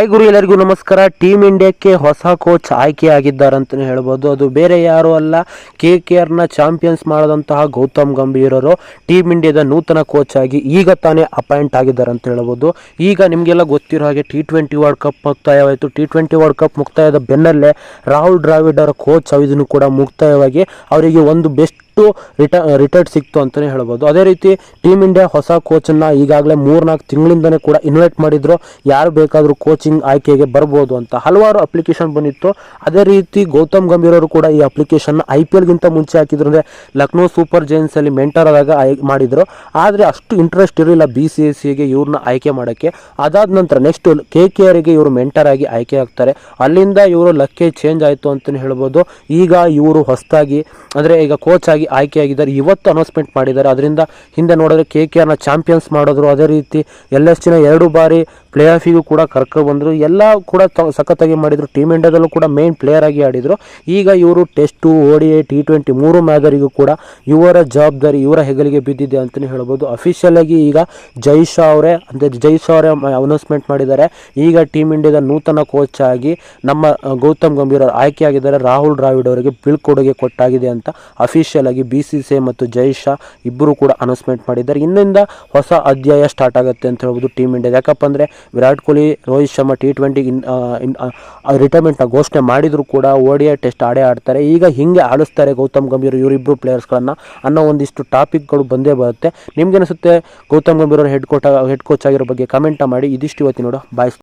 Hi ಗುರು, ಎಲ್ಲರಿಗೂ ನಮಸ್ಕಾರ. Team ಇಂಡಿಯಾಕ್ಕೆ ಹೊಸ ಕೋಚ್ ಆಯ್ಕೆ ಆಗಿದ್ದಾರೆ ಅಂತಲೇ ಹೇಳ್ಬೋದು. ಅದು ಬೇರೆ ಯಾರು ಅಲ್ಲ ಕೆ ಕೆ ಆರ್ನ ಚಾಂಪಿಯನ್ಸ್ ಮಾಡಿದಂತಹ ಗೌತಮ್ ಗಂಭೀರರು ಟೀಮ್ ಇಂಡಿಯಾದ ನೂತನ ಕೋಚ್ ಆಗಿ ಈಗ ತಾನೇ ಅಪಾಯಿಂಟ್ ಆಗಿದ್ದಾರೆ ಅಂತ ಹೇಳ್ಬೋದು. ಈಗ ನಿಮಗೆಲ್ಲ ಗೊತ್ತಿರೋ ಹಾಗೆ ಟಿ ಟ್ವೆಂಟಿ ವರ್ಲ್ಡ್ ಕಪ್ ಮುಕ್ತಾಯವಾಯಿತು. ಟಿ ಟ್ವೆಂಟಿ ವರ್ಲ್ಡ್ ಕಪ್ ಮುಕ್ತಾಯದ ಬೆನ್ನಲ್ಲೇ ರಾಹುಲ್ ದ್ರಾವಿಡ್ ಅವರ ಕೋಚ್ ಅವಧಿನೂ ಕೂಡ ಮುಕ್ತಾಯವಾಗಿ ಅವರಿಗೆ ಒಂದು ಬೆಸ್ಟ್ ರಿಟ ರಿಟೈರ್ಡ್ ಸಿಕ್ತು ಅಂತಲೇ ಹೇಳ್ಬೋದು. ಅದೇ ರೀತಿ ಟೀಮ್ ಇಂಡಿಯಾ ಹೊಸ ಕೋಚನ್ನು ಈಗಾಗಲೇ ಮೂರ್ನಾಲ್ಕು ತಿಂಗಳಿಂದನೇ ಕೂಡ ಇನ್ವೈಟ್ ಮಾಡಿದ್ರು. ಯಾರು ಬೇಕಾದರೂ ಕೋಚಿಂಗ್ ಆಯ್ಕೆಗೆ ಬರ್ಬೋದು ಅಂತ. ಹಲವಾರು ಅಪ್ಲಿಕೇಶನ್ ಬಂದಿತ್ತು. ಅದೇ ರೀತಿ ಗೌತಮ್ ಗಂಭೀರ್ ಅವರು ಕೂಡ ಈ ಅಪ್ಲಿಕೇಶನ್ ಐ ಪಿ ಎಲ್ಗಿಂತ ಮುಂಚೆ ಹಾಕಿದ್ರು ಅಂದರೆ ಲಕ್ನೋ ಸೂಪರ್ ಜೈನ್ಸಲ್ಲಿ ಮೆಂಟರ್ ಆದಾಗ ಆಯ್ ಮಾಡಿದರು. ಆದರೆ ಅಷ್ಟು ಇಂಟ್ರೆಸ್ಟ್ ಇರಲಿಲ್ಲ ಬಿ ಸಿ ಎಸ್ ಸಿಗೆ ಇವ್ರನ್ನ ಆಯ್ಕೆ ಮಾಡೋಕ್ಕೆ. ಅದಾದ ನಂತರ ನೆಕ್ಸ್ಟ್ ಕೆ ಕೆ ಆರ್ಗೆ ಇವರು ಮೆಂಟರ್ ಆಗಿ ಆಯ್ಕೆ ಆಗ್ತಾರೆ. ಅಲ್ಲಿಂದ ಇವರು ಲಕ್ಕೆ ಚೇಂಜ್ ಆಯಿತು ಅಂತಲೇ ಹೇಳ್ಬೋದು. ಈಗ ಇವರು ಹೊಸದಾಗಿ ಅಂದರೆ ಈಗ ಕೋಚ್ ಆಗಿ ಆಯ್ಕೆಯಾಗಿದ್ದಾರೆ. ಇವತ್ತು ಅನೌನ್ಸ್ಮೆಂಟ್ ಮಾಡಿದ್ದಾರೆ. ಅದರಿಂದ ಹಿಂದೆ ನೋಡಿದ್ರೆ ಕೆ ಕೆ ಚಾಂಪಿಯನ್ಸ್ ಮಾಡಿದ್ರು. ಅದೇ ರೀತಿ ಎಲ್ ಎಸ್ ಎರಡು ಬಾರಿ ಪ್ಲೇ ಆಫಿಗೂ ಕೂಡ ಕರ್ಕೊ ಬಂದರು. ಎಲ್ಲ ಕೂಡ ಸಖತ್ತಾಗಿ ಮಾಡಿದರು. ಟೀಮ್ ಇಂಡಿಯಾದಲ್ಲೂ ಕೂಡ ಮೇನ್ ಪ್ಲೇಯರ್ ಆಗಿ ಆಡಿದರು. ಈಗ ಇವರು ಟೆಸ್ಟು ಓಡಿ ಟಿ ಟ್ವೆಂಟಿ ಮೂರು ಮ್ಯಾದರಿಗೂ ಕೂಡ ಇವರ ಜವಾಬ್ದಾರಿ, ಇವರ ಹೆಗಲಿಗೆ ಬಿದ್ದಿದೆ ಅಂತಲೇ ಹೇಳ್ಬೋದು. ಅಫಿಷಿಯಲ್ ಆಗಿ ಈಗ ಜೈ ಶಾ ಅವರೇ, ಅಂದರೆ ಜೈ ಶಾ ಅವರೇ ಅನೌನ್ಸ್ಮೆಂಟ್ ಮಾಡಿದ್ದಾರೆ. ಈಗ ಟೀಮ್ ಇಂಡಿಯಾದ ನೂತನ ಕೋಚ್ ಆಗಿ ನಮ್ಮ ಗೌತಮ್ ಗಂಭೀರ್ ಅವರು ಆಯ್ಕೆಯಾಗಿದ್ದಾರೆ ರಾಹುಲ್ ದ್ರಾವಿಡ್ ಅವರಿಗೆ ಬೀಳ್ಕೊಡುಗೆ ಕೊಟ್ಟಾಗಿದೆ ಅಂತ ಅಫಿಷಿಯಲ್ ಆಗಿ ಬಿ ಸಿ ಸಿ ಮತ್ತು ಜೈ ಶಾ ಇಬ್ಬರು ಕೂಡ ಅನೌನ್ಸ್ಮೆಂಟ್ ಮಾಡಿದ್ದಾರೆ. ಇನ್ನಿಂದ ಹೊಸ ಅಧ್ಯಾಯ ಸ್ಟಾರ್ಟ್ ಆಗುತ್ತೆ ಅಂತ ಹೇಳ್ಬೋದು ಟೀಮ್ ಇಂಡಿಯಾದ ಯಾಕಪ್ಪ ಅಂದರೆ ವಿರಾಟ್ ಕೊಹ್ಲಿ, ರೋಹಿತ್ ಶರ್ಮಾ ಟಿ ಟ್ವೆಂಟಿ ರಿಟೈರ್ಮೆಂಟ್ನ ಘೋಷಣೆ ಮಾಡಿದರೂ ಕೂಡ ಓಡಿಯ ಟೆಸ್ಟ್ ಆಡೇ ಆಡ್ತಾರೆ. ಈಗ ಹಿಂಗೆ ಆಡಿಸ್ತಾರೆ ಗೌತಮ್ ಗಂಭೀರ್ ಇವರಿಬ್ಬರು ಪ್ಲೇಯರ್ಸ್ಗಳನ್ನು ಅನ್ನೋ ಒಂದಿಷ್ಟು ಟಾಪಿಕ್ಗಳು ಬಂದೇ ಬರುತ್ತೆ. ನಿಮ್ಗೆ ಅನಿಸುತ್ತೆ ಗೌತಮ್ ಗಂಭೀರ್ ಅವರು ಹೆಡ್ ಕೋಚ್ ಹೆಡ್ ಕೋಚ್ ಆಗಿರೋ ಬಗ್ಗೆ ಕಮೆಂಟ್ ಮಾಡಿ. ಇದಿಷ್ಟು ಇವತ್ತಿನ ನೋಡೋ ಬಾಯ್